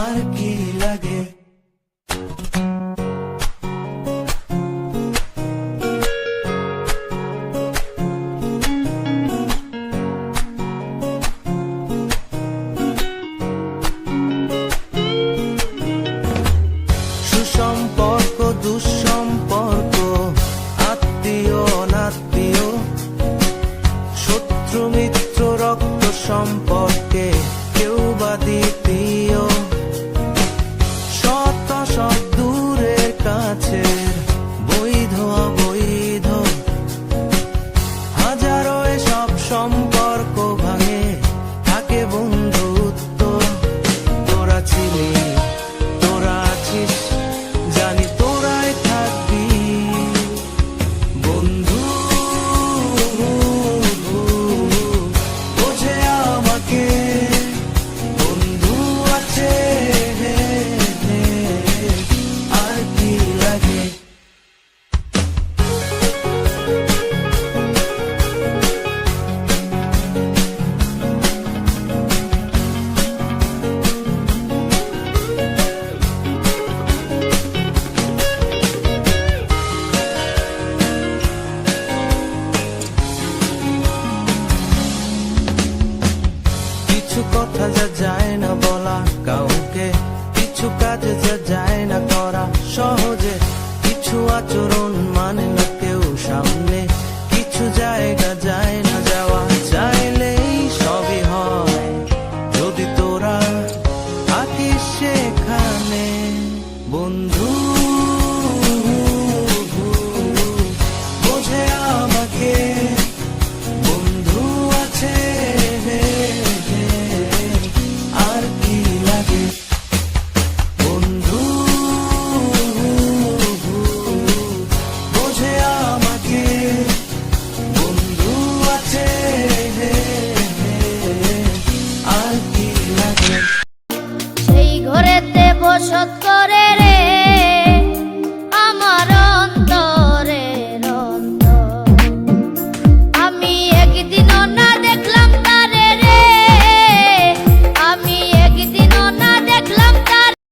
আর কি লাগে সুসম্পর্ক তোরা কথা যা যায় না বলা, কাউকে কিছু কাজ যা যায় না করা সহজে। কিছু আচরণ মানে না কেউ সামনে, কিছু জায়গা যায় না যাওয়া। চাইলেই সবই হয় যদি তোরা থাকিস সেখানে। বন্ধু れ